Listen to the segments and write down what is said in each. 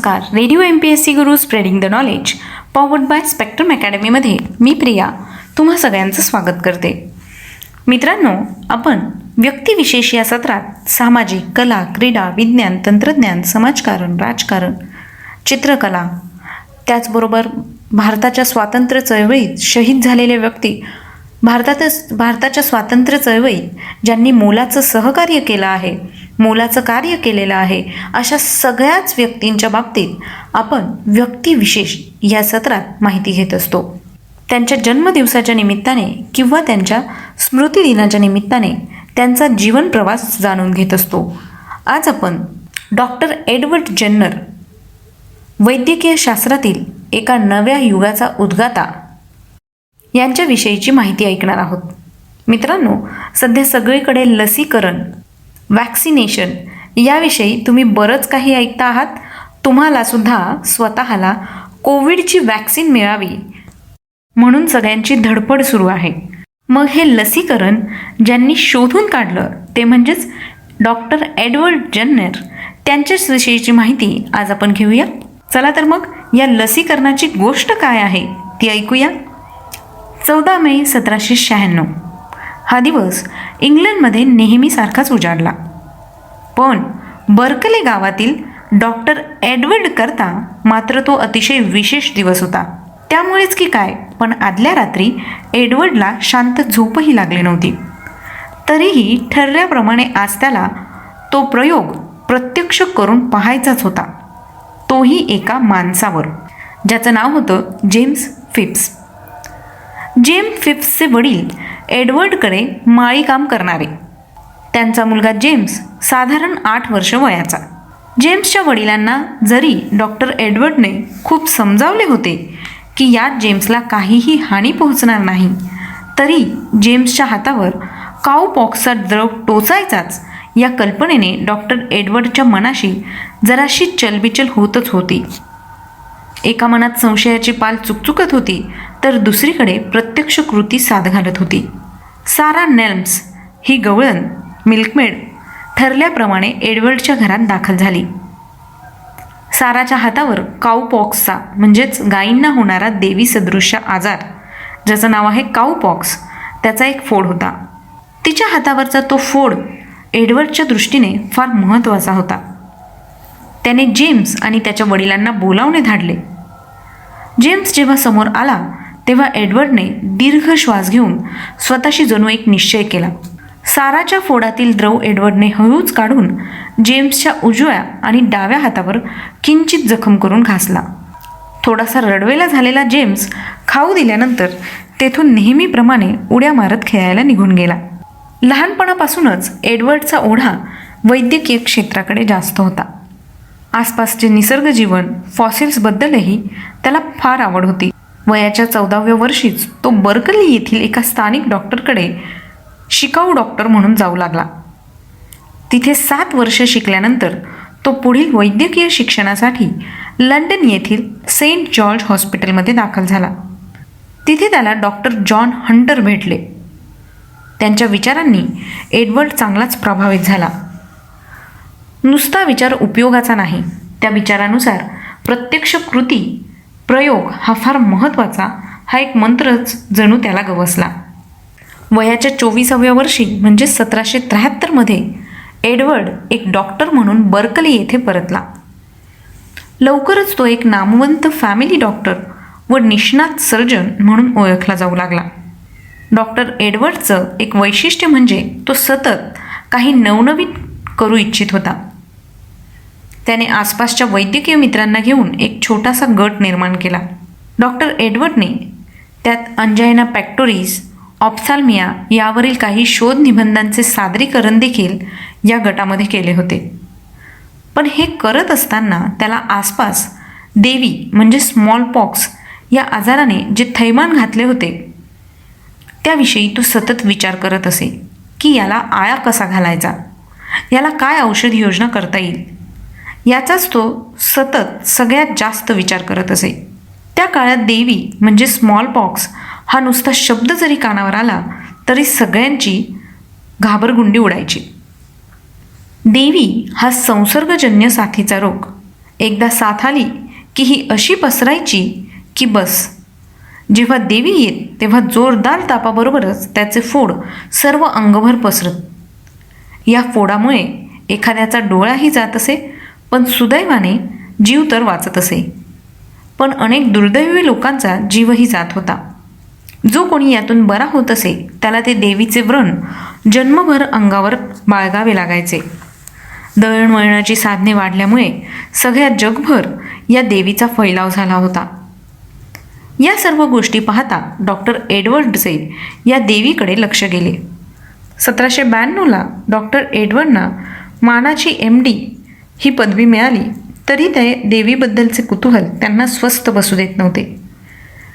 नमस्कार. Radio M P S C guru spreading the knowledge powered by spectrum अकॅडमीमध्ये मी प्रिया तुम्हा सगळ्यांचं स्वागत करते. मित्रांनो आपण व्यक्तिविशेष या सत्रात सामाजिक कला क्रीडा विज्ञान तंत्रज्ञान समाजकारण राजकारण चित्रकला त्याचबरोबर भारताच्या स्वातंत्र्य चळवळीत शहीद झालेले व्यक्ती भारतातच भारताच्या स्वातंत्र्य चळवळीत ज्यांनी मोलाचं सहकार्य केलं आहे मोलाचं कार्य केलेलं आहे अशा सगळ्याच व्यक्तींच्या बाबतीत आपण व्यक्तिविशेष या सत्रात माहिती घेत असतो. त्यांच्या जन्मदिवसाच्या निमित्ताने किंवा त्यांच्या स्मृतिदिनाच्या निमित्ताने त्यांचा जीवन प्रवास जाणून घेत असतो. आज आपण डॉक्टर एडवर्ड जेन्नर वैद्यकीय शास्त्रातील एका नव्या युगाचा उद्गाता यांच्याविषयीची माहिती ऐकणार आहोत. मित्रांनो सध्या सगळीकडे लसीकरण वॅक्सिनेशन याविषयी तुम्ही बरंच काही ऐकता आहात. तुम्हाला सुद्धा स्वतःला कोविडची वॅक्सिन मिळावी म्हणून सगळ्यांची धडपड सुरू आहे. मग हे लसीकरण ज्यांनी शोधून काढलं ते म्हणजेच डॉक्टर एडवर्ड जन्नर त्यांच्याच विषयीची माहिती आज आपण घेऊया. चला तर मग या लसीकरणाची गोष्ट काय आहे ती ऐकूया. चौदा मे सतराशे शहाण्णव. हा दिवस इंग्लंडमध्ये नेहमीसारखाच उजाडला. पण बर्कले गावातील डॉक्टर एडवर्ड करता मात्र तो अतिशय विशेष दिवस होता. त्यामुळेच की काय पण आदल्या रात्री एडवर्डला शांत झोपही लागली नव्हती. तरीही ठरल्याप्रमाणे आज त्याला तो प्रयोग प्रत्यक्ष करून पाहायचाच होता. तोही एका माणसावर ज्याचं नाव होतं जेम्स फिप्स. जेम फिप्सचे वडील एडवर्डकडे माळीकाम करणारे. त्यांचा मुलगा जेम्स साधारण आठ वर्ष वयाचा. जेम्सच्या वडिलांना जरी डॉक्टर एडवर्डने खूप समजावले होते की यात जेम्सला काहीही हानी पोहोचणार नाही तरी जेम्सच्या हातावर काऊ पॉक्सचा द्रव टोचायचाच या कल्पनेने डॉक्टर एडवर्डच्या मनाशी जराशी चलबिचल होतच होती. एका मनात संशयाची पाल चुकचुकत होती तर दुसरीकडे प्रत्यक्ष कृती साथ घालत होती. सारा नेल्म्स ही गवळण मिल्कमेड ठरल्याप्रमाणे एडवर्डच्या घरात दाखल झाली. साराच्या हातावर काऊपॉक्सचा म्हणजेच गायींना होणारा देवी सदृश्य आजार ज्याचं नाव आहे काऊपॉक्स त्याचा एक फोड होता. तिच्या हातावरचा तो फोड एडवर्डच्या दृष्टीने फार महत्त्वाचा होता. त्याने जेम्स आणि त्याच्या वडिलांना बोलावणे धाडले. जेम्स जेव्हा समोर आला तेव्हा एडवर्डने दीर्घ श्वास घेऊन स्वतःशी जणू एक निश्चय केला. साराच्या फोडातील द्रव एडवर्डने हळूच काढून जेम्सच्या उजव्या आणि डाव्या हातावर किंचित जखम करून घासला. थोडासा रडवेला झालेला जेम्स खाऊ दिल्यानंतर तेथून नेहमीप्रमाणे उड्या मारत खेळायला निघून गेला. लहानपणापासूनच एडवर्डचा ओढा वैद्यकीय क्षेत्राकडे जास्त होता. आसपासचे निसर्ग जीवन फॉसिल्सबद्दलही त्याला फार आवड होती. वयाच्या चौदाव्या वर्षीच तो बर्कली येथील एका स्थानिक डॉक्टरकडे शिकाऊ डॉक्टर म्हणून जाऊ लागला. तिथे सात वर्ष शिकल्यानंतर तो पुढील वैद्यकीय शिक्षणासाठी लंडन येथील सेंट जॉर्ज हॉस्पिटलमध्ये दाखल झाला. तिथे त्याला डॉक्टर जॉन हंटर भेटले. त्यांच्या विचारांनी एडवर्ड चांगलाच प्रभावित झाला. नुसता विचार उपयोगाचा नाही. त्या विचारानुसार प्रत्यक्ष कृती प्रयोग हा फार महत्त्वाचा हा एक मंत्रच जणू त्याला गवसला. वयाच्या चोवीसाव्या वर्षी म्हणजे सतराशे त्र्याहत्तरमध्ये एडवर्ड एक डॉक्टर म्हणून बर्कली येथे परतला. लवकरच तो एक नामवंत फॅमिली डॉक्टर व निष्णात सर्जन म्हणून ओळखला जाऊ लागला. डॉक्टर एडवर्डचं एक वैशिष्ट्य म्हणजे तो सतत काही नवनवीन करू इच्छित होता. त्याने आसपासच्या वैद्यकीय मित्रांना घेऊन एक छोटासा गट निर्माण केला. डॉक्टर एडवर्डने त्यात अंजायना पॅक्टोरीज ऑप्थाल्मिया यावरील काही शोध निबंधांचे सादरीकरण देखील या गटामध्ये केले होते. पण हे करत असताना त्याला आसपास देवी म्हणजे स्मॉल पॉक्स या आजाराने जे थैमान घातले होते त्याविषयी तो सतत विचार करत असे की याला आळा कसा घालायचा? याला काय औषध योजना करता येईल? याचाच तो सतत सगळ्यात जास्त विचार करत असे. त्या काळात देवी म्हणजे स्मॉल पॉक्स हा नुसता शब्द जरी कानावर आला तरी सगळ्यांची घाबरगुंडी उडायची. देवी हा संसर्गजन्य साथीचा रोग. एकदा साथ आली की ही अशी पसरायची की बस. जेव्हा देवी येत तेव्हा जोरदार तापाबरोबरच त्याचे फोड सर्व अंगभर पसरत. या फोडामुळे एखाद्याचा डोळाही जात असे पण सुदैवाने जीव तर वाचत असे. पण अनेक दुर्दैवी लोकांचा जीवही जात होता. जो कोणी यातून बरा होत असे त्याला ते देवीचे व्रण जन्मभर अंगावर बाळगावे लागायचे. दळणवळणाची साधने वाढल्यामुळे सगळ्या जगभर या देवीचा फैलाव झाला होता. या सर्व गोष्टी पाहता डॉक्टर एडवर्डचे या देवीकडे लक्ष गेले. सतराशे ब्याण्णवला डॉक्टर एडवर्डना मानाची एम डी ही पदवी मिळाली तरी ते देवीबद्दलचे कुतूहल त्यांना स्वस्थ बसू देत नव्हते.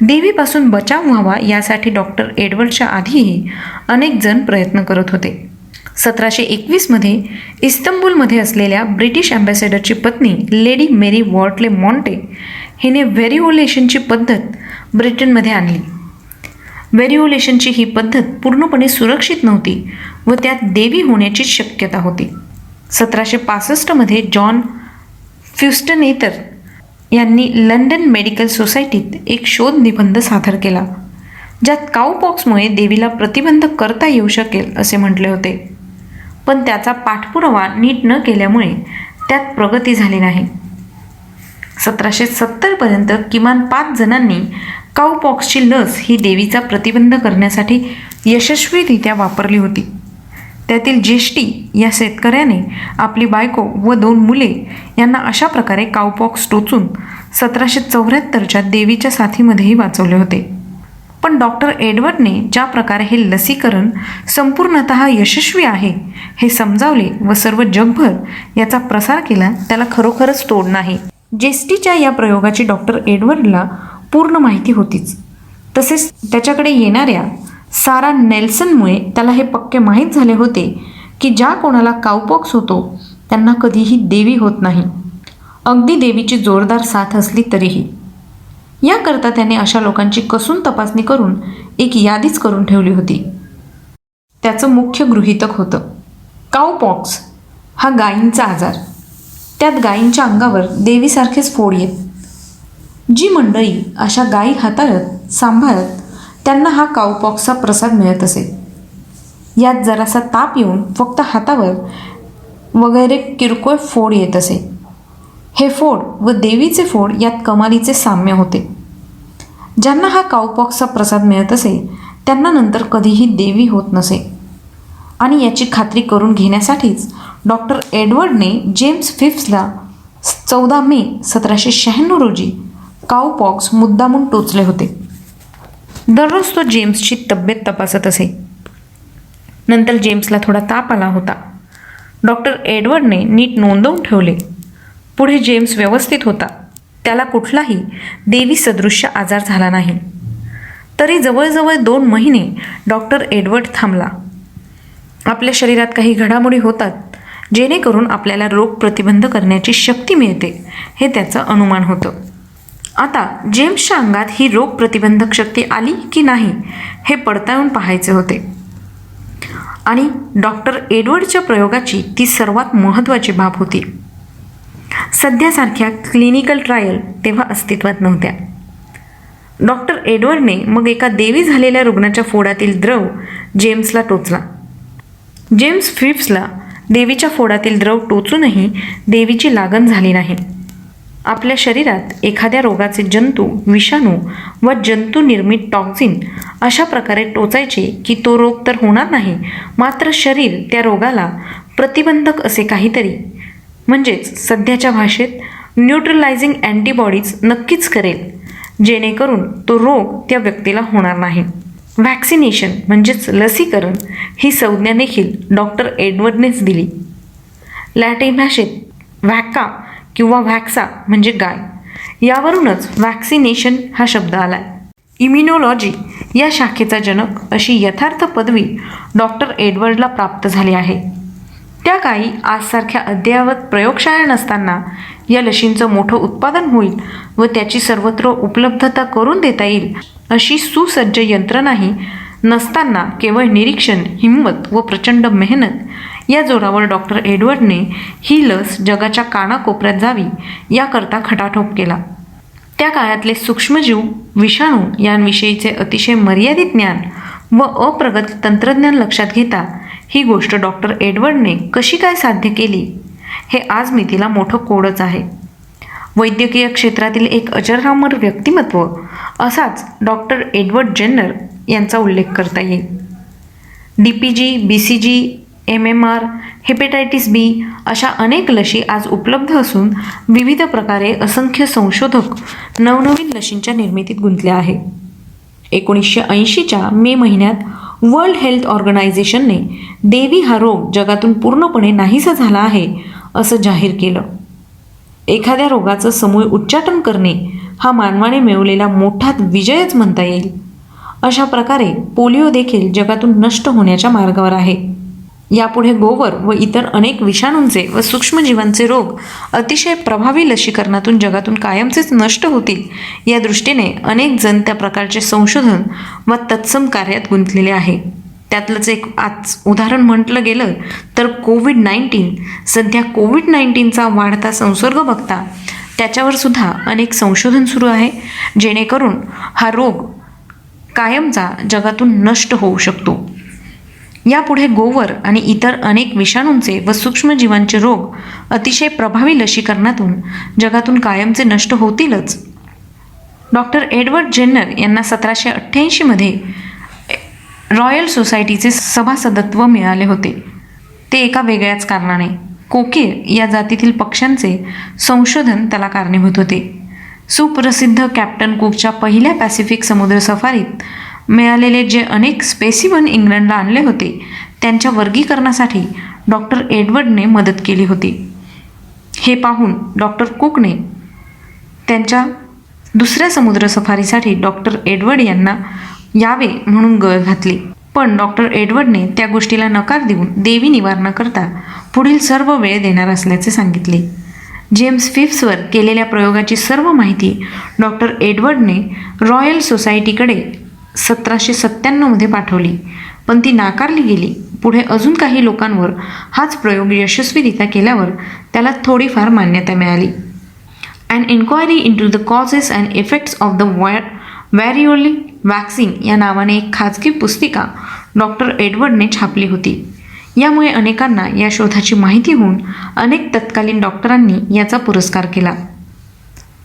देवीपासून बचाव व्हावा यासाठी डॉक्टर एडवर्डच्या आधीही अनेक जण प्रयत्न करत होते. सतराशे एकवीसमध्ये इस्तंबूलमध्ये असलेल्या ब्रिटिश अँबॅसेडरची पत्नी लेडी मेरी वॉर्टले मॉन्टे हिने व्हेरिओलेशनची पद्धत ब्रिटनमध्ये आणली. व्हेरिओलेशनची ही पद्धत पूर्णपणे सुरक्षित नव्हती व त्यात देवी होण्याची शक्यता होती. सतराशे पासष्टमध्ये जॉन फ्युस्टनेतर यांनी लंडन मेडिकल सोसायटीत एक शोध निबंध सादर केला ज्यात काऊपॉक्समुळे देवीला प्रतिबंध करता येऊ शकेल असे म्हटले होते. पण त्याचा पाठपुरावा नीट न केल्यामुळे त्यात प्रगती झाली नाही. सतराशे सत्तरपर्यंत किमान पाच जणांनी काऊपॉक्सची लस ही देवीचा प्रतिबंध करण्यासाठी यशस्वीरित्या वापरली होती. त्यातील ज्येष्ठी या शेतकऱ्याने आपली बायको व दोन मुले यांना अशा प्रकारे काउपॉक्स टोचून सतराशे चौऱ्याहत्तरच्या देवीच्या साथीमध्येही वाचवले होते. पण डॉक्टर एडवर्डने ज्या प्रकारे हे लसीकरण संपूर्णत यशस्वी आहे हे समजावले व सर्व जगभर याचा प्रसार केला त्याला खरोखरच तोड नाही. जेस्टीच्या या प्रयोगाची डॉक्टर एडवर्डला पूर्ण माहिती होतीच. तसेच त्याच्याकडे येणाऱ्या सारा नेल्सनमुळे त्याला हे पक्के माहीत झाले होते की ज्या कोणाला काउपॉक्स होतो त्यांना कधीही देवी होत नाही. अगदी देवीची जोरदार साथ असली तरीही. याकरता त्याने अशा लोकांची कसून तपासणी करून एक यादीच करून ठेवली होती. त्याचं मुख्य गृहीतक होतं. काउपॉक्स हा गायींचा आजार. त्यात गायींच्या अंगावर देवीसारखेच फोड येत. जी मंडळी अशा गायी हाताळत सांभाळत त्यांना हा काउपॉक्सचा प्रसाद मिळत असे. यात जरासा ताप येऊन फक्त हातावर वगैरे किरकोळ फोड येत असे. हे फोड व देवीचे फोड यात कमालीचे साम्य होते. ज्यांना हा काउपॉक्सचा प्रसाद मिळत असे त्यांना नंतर कधीही देवी होत नसे. आणि याची खात्री करून घेण्यासाठीच डॉक्टर एडवर्डने जेम्स फिफ्सला चौदा मे सतराशे शहाण्णव रोजी काउपॉक्स मुद्दामून टोचले होते. दररोज तो जेम्सची तब्येत तपासत असे. नंतर जेम्सला थोडा ताप आला होता. डॉक्टर एडवर्डने नीट नोंदवून ठेवले. पुढे जेम्स व्यवस्थित होता. त्याला कुठलाही देवी सदृश्य आजार झाला नाही. तरी जवळजवळ दोन महिने डॉक्टर एडवर्ड थांबला. आपल्या शरीरात काही घडामोडी होतात जेणेकरून आपल्याला रोग प्रतिबंध करण्याची शक्ती मिळते हे त्याचं अनुमान होतं. आता जेम्सच्या अंगात ही रोग प्रतिबंधक शक्ती आली की नाही हे पडताळून पाहायचे होते. आणि डॉक्टर एडवर्डच्या प्रयोगाची ती सर्वात महत्त्वाची बाब होती. सध्यासारख्या क्लिनिकल ट्रायल तेव्हा अस्तित्वात नव्हत्या. डॉक्टर एडवर्डने मग एका देवी झालेल्या रुग्णाच्या फोडातील द्रव जेम्सला टोचला. जेम्स फिप्सला देवीच्या फोडातील द्रव टोचूनही देवीची लागण झाली नाही. आपल्या शरीरात एखाद्या रोगाचे जंतू विषाणू व जंतू निर्मित टॉक्झिन अशा प्रकारे टोचायचे की तो रोग तर होणार नाही मात्र शरीर त्या रोगाला प्रतिबंधक असे काहीतरी. म्हणजेच सध्याच्या भाषेत न्यूट्रलायझिंग अँटीबॉडीज नक्कीच करेल जेणेकरून तो रोग त्या व्यक्तीला होणार नाही. व्हॅक्सिनेशन म्हणजेच लसीकरण ही संज्ञा देखील डॉक्टर एडवर्डनेच दिली. लॅटिन भाषेत व्हॅका किंवा व्हॅक्सा म्हणजे गाय. यावरूनच व्हॅक्सिनेशन हा शब्द आलाय. इम्युनॉलॉजी या शाखेचा जनक अशी यथार्थ पदवी डॉक्टर एडवर्डला प्राप्त झाली आहे. त्या काळी आजसारख्या अद्ययावत प्रयोगशाळा नसताना या लशींचं मोठं उत्पादन होईल व त्याची सर्वत्र उपलब्धता करून देता येईल अशी सुसज्ज यंत्रणाही नसताना केवळ निरीक्षण हिंमत व प्रचंड मेहनत या जोरावर डॉक्टर एडवर्डने ही लस जगाच्या कानाकोपऱ्यात जावी याकरता खटाठोप केला. त्या काळातले सूक्ष्मजीव विषाणू यांविषयीचे अतिशय मर्यादित ज्ञान व अप्रगत तंत्रज्ञान लक्षात घेता ही गोष्ट डॉक्टर एडवर्डने कशी काय साध्य केली हे आज मी तिला मोठं कोडच आहे. वैद्यकीय क्षेत्रातील एक अजरामर व्यक्तिमत्व असाच डॉक्टर एडवर्ड जेन्नर यांचा उल्लेख करता येईल. D P G B C G M M R hepatitis B अशा अनेक लशी आज उपलब्ध असून विविध प्रकारे असंख्य संशोधक नवनवीन लशींच्या निर्मितीत गुंतले आहे. एकोणीसशे ऐंशीच्या मे महिन्यात वर्ल्ड हेल्थ ऑर्गनायझेशनने देवी हा रोग जगातून पूर्णपणे नाहीसा झाला आहे असं जाहीर केलं. एखाद्या रोगाचं समूळ उच्चाटन करणे हा मानवाने मिळवलेला मोठा विजयच म्हणता येईल. अशा प्रकारे पोलिओ देखील जगातून नष्ट होण्याच्या मार्गावर आहे. यापुढे गोवर व इतर अनेक विषाणूंचे व सूक्ष्मजीवांचे रोग अतिशय प्रभावी लसीकरणातून जगातून कायमचेच नष्ट होतील या दृष्टीने अनेक जण त्या प्रकारचे संशोधन व तत्सम कार्यात गुंतलेले आहे. त्यातलंच एक आज उदाहरण म्हटलं गेलं तर कोविड नाईन्टीन. सध्या कोविड नाईन्टीनचा वाढता संसर्ग बघता त्याच्यावर सुद्धा अनेक संशोधन सुरू आहे जेणेकरून हा रोग कायमचा जगातून नष्ट होऊ शकतो. यापुढे गोवर आणि इतर अनेक विषाणूंचे व सूक्ष्मजीवांचे रोग अतिशय प्रभावी लसीकरणातून जगातून कायमचे नष्ट होतीलच. डॉक्टर एडवर्ड जेन्नर यांना सतराशे अठ्ठ्याऐंशीमध्ये रॉयल सोसायटीचे सभासदत्व मिळाले होते. ते एका वेगळ्याच कारणाने कोकीर या जातीतील पक्ष्यांचे संशोधन त्याला कारणीभूत होते. सुप्रसिद्ध कॅप्टन कुकच्या पहिल्या पॅसिफिक समुद्र सफारीत मिळालेले जे अनेक स्पेसिमन इंग्लंडला आणले होते त्यांच्या वर्गीकरणासाठी डॉक्टर एडवर्डने मदत केली होती. हे पाहून डॉक्टर कुकने त्यांच्या दुसऱ्या समुद्र सफारीसाठी डॉक्टर एडवर्ड यांना यावे म्हणून गळ घातली. पण डॉक्टर एडवर्डने त्या गोष्टीला नकार देऊन देवी निवारणाकरता पुढील सर्व वेळ देणार असल्याचे सांगितले. जेम्स फिफ्सवर केलेल्या प्रयोगाची सर्व माहिती डॉक्टर एडवर्डने रॉयल सोसायटीकडे सतराशे सत्त्याण्णवमध्ये पाठवली. पण ती नाकारली गेली. पुढे अजून काही लोकांवर हाच प्रयोग यशस्वीरित्या केल्यावर त्याला थोडीफार मान्यता मिळाली. And inquiry into the causes and effects of the va variolae vaccine या नावाने एक खाजगी पुस्तिका डॉक्टर एडवर्डने छापली होती. यामुळे अनेकांना या शोधाची माहिती होऊन अनेक तत्कालीन डॉक्टरांनी याचा पुरस्कार केला.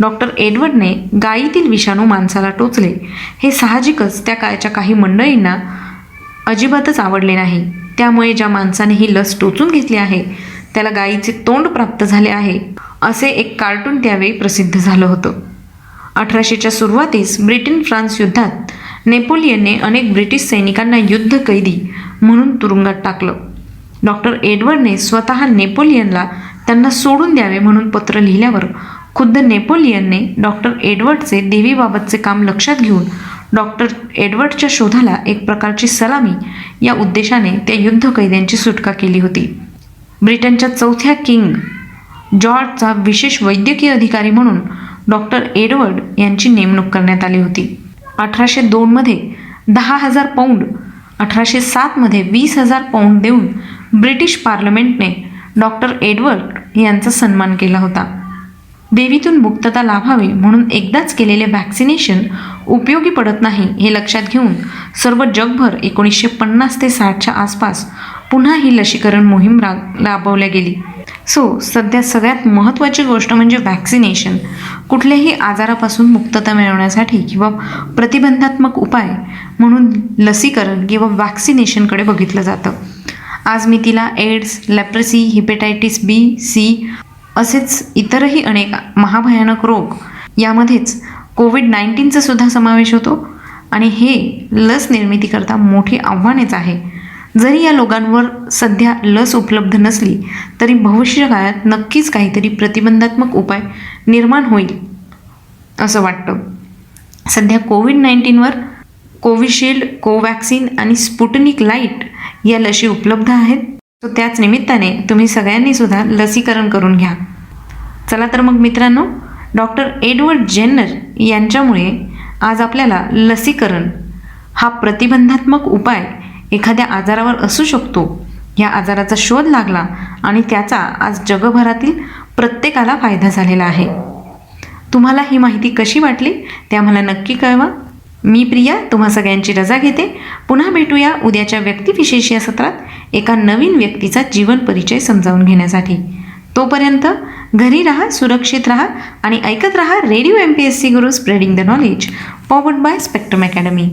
डॉक्टर एडवर्डने गायीतील विषाणू माणसाला टोचले. हे साहजिकच त्या काळच्या काही मंडळींना अजिबातच आवडले नाही. त्यामुळे ज्या माणसाने ही लस टोचून घेतली आहे त्याला गायीचे तोंड प्राप्त झाले आहे असे एक कार्टून त्यावेळी प्रसिद्ध झालं होतं. अठराशेच्या सुरुवातीस ब्रिटन फ्रान्स युद्धात नेपोलियनने अनेक ब्रिटिश सैनिकांना युद्ध कैदी म्हणून तुरुंगात टाकलं. डॉक्टर एडवर्डने स्वतः नेपोलियनला त्यांना सोडून द्यावे म्हणून पत्र लिहिल्यावर खुद्द नेपोलियनने डॉक्टर एडवर्डचे देवीबाबतचे काम लक्षात घेऊन डॉक्टर एडवर्डच्या शोधाला एक प्रकारची सलामी या उद्देशाने त्या युद्ध कैद्यांची सुटका केली होती. ब्रिटनच्या चौथ्या किंग जॉर्जचा विशेष वैद्यकीय अधिकारी म्हणून डॉक्टर एडवर्ड यांची नेमणूक करण्यात आली होती. अठराशे दोनमध्ये दहा हजार पौंड अठराशे सातमध्ये वीस हजार पौंड देऊन ब्रिटिश पार्लमेंटने डॉक्टर एडवर्ड यांचा सन्मान केला होता. देवीतून मुक्तता लाभावी म्हणून एकदाच केलेले व्हॅक्सिनेशन उपयोगी पडत नाही हे लक्षात घेऊन सर्व जगभर एकोणीसशे पन्नास ते साठच्या आसपास पुन्हा ही लसीकरण मोहीम रा राबवल्या गेली. सो सध्या सगळ्यात महत्त्वाची गोष्ट म्हणजे व्हॅक्सिनेशन कुठल्याही आजारापासून मुक्तता मिळवण्यासाठी किंवा प्रतिबंधात्मक उपाय म्हणून लसीकरण किंवा व्हॅक्सिनेशनकडे बघितलं जातं. आज मी तिला AIDS leprosy hepatitis B C असेच इतरही अनेक महाभयानक रोग यामध्येच कोविड नाईन्टीनचा सुद्धा समावेश होतो. आणि हे लस निर्मितीकरता मोठी आव्हानेच आहे. जरी या लोकांवर सध्या लस उपलब्ध नसली तरी भविष्य काळात नक्कीच काहीतरी प्रतिबंधात्मक उपाय निर्माण होईल असं वाटतं. सध्या कोविड नाईन्टीनवर कोविशिल्ड कोवॅक्सिन आणि स्पुटनिक लाइट या लशी उपलब्ध आहेत. सो त्याच निमित्ताने तुम्ही सगळ्यांनी सुद्धा लसीकरण करून घ्या. चला तर मग मित्रांनो डॉक्टर एडवर्ड जेन्नर यांच्यामुळे आज आपल्याला लसीकरण हा प्रतिबंधात्मक उपाय एखाद्या आजारावर असू शकतो या आजाराचा शोध लागला आणि त्याचा आज जगभरातील प्रत्येकाला फायदा झालेला आहे. तुम्हाला ही माहिती कशी वाटली ते आम्हाला नक्की कळवा. मी प्रिया तुम्हा सगळ्यांची रजा घेते. पुन्हा भेटूया उद्याच्या व्यक्तिविशेष या सत्रात एका नवीन व्यक्तीचा जीवन परिचय समजावून घेण्यासाठी. तोपर्यंत घरी राहा सुरक्षित राहा आणि ऐकत राहा radio M P S C Guru spreading the knowledge powered by Spectrum Academy